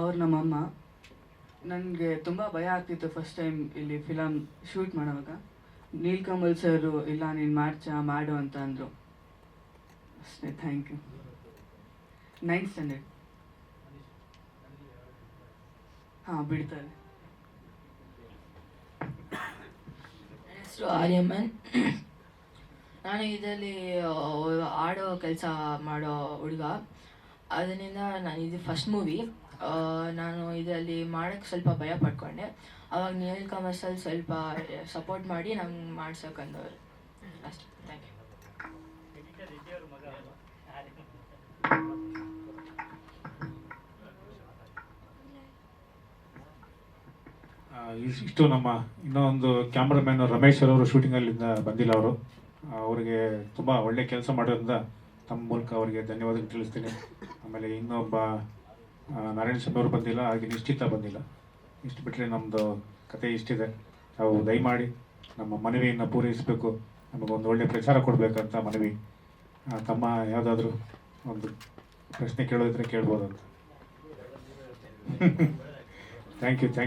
ಅವ್ರು ನಮ್ಮಮ್ಮ. ನನಗೆ ತುಂಬ ಭಯ ಆಗ್ತಿತ್ತು ಫಸ್ಟ್ ಟೈಮ್ ಇಲ್ಲಿ ಫಿಲಮ್ ಶೂಟ್ ಮಾಡುವಾಗ. ನೀಲ್ಕಮಲ್ ಸರ್, ಇಲ್ಲ, ನೀನು ಮಾಡ್ಚ, ಮಾಡು ಅಂತ ಅಂದರು. ಅಷ್ಟೇ ಥ್ಯಾಂಕ್ ಯು ನೈನ್ತ್ ಸ್ಟ್ಯಾಂಡರ್ಡ್ ಹಾಂ ಬಿಡ್ತಾರೆ ಸೊ ಆರ್ಯಮನ್ ನಾನು ಇದರಲ್ಲಿ ಆಡೋ ಕೆಲಸ ಮಾಡೋ ಹುಡುಗ. ಅದರಿಂದ ನಾನು ಇದು ಫಸ್ಟ್ ಮೂವಿ ನಾನು ಇದರಲ್ಲಿ ಮಾಡೋಕ್ಕೆ ಸ್ವಲ್ಪ ಭಯ ಪಡ್ಕೊಂಡೆ. ಅವಾಗ ನೀಲ್ ಕಮರ್ಸಲ್ಲಿ ಸ್ವಲ್ಪ ಸಪೋರ್ಟ್ ಮಾಡಿ ನಂಗೆ ಮಾಡ್ಸೋಕಂದವರು ಅಷ್ಟೇ. ಥ್ಯಾಂಕ್ ಯು ಆ, ಇಸ್- ಇಷ್ಟು ನಮ್ಮ ಇನ್ನೊಂದು ಕ್ಯಾಮ್ರಾಮ್ಯಾನ್ ರಮೇಶ್ ಅವರು ಶೂಟಿಂಗಲ್ಲಿಂದ ಬಂದಿಲ್ಲ ಅವರು. ಅವರಿಗೆ ತುಂಬ ಒಳ್ಳೆ ಕೆಲಸ ಮಾಡೋದ್ರಿಂದ ತಮ್ಮ ಮೂಲಕ ಅವರಿಗೆ ಧನ್ಯವಾದ ತಿಳಿಸ್ತೀನಿ. ಆಮೇಲೆ ಇನ್ನೊಬ್ಬ ನಾರಾಯಣ ಸ್ವಾಮಿ ಅವರು ಬಂದಿಲ್ಲ, ಹಾಗೆ ನಿಶ್ಚಿತ ಬಂದಿಲ್ಲ. ಇಷ್ಟು ಬಿಟ್ಟರೆ ನಮ್ಮದು ಕತೆ ಇಷ್ಟಿದೆ. ನಾವು ದಯಮಾಡಿ ನಮ್ಮ ಮನವಿಯನ್ನು ಪೂರೈಸಬೇಕು. ನಮಗೊಂದು ಒಳ್ಳೆ ಪ್ರಚಾರ ಕೊಡಬೇಕಂತ ಮನವಿ. ತಮ್ಮ ಯಾವುದಾದ್ರೂ ಒಂದು ಪ್ರಶ್ನೆ ಕೇಳೋದಿದ್ರೆ ಕೇಳ್ಬೋದು ಅಂತ ಥ್ಯಾಂಕ್ ಯು ಥ್ಯಾಂಕ್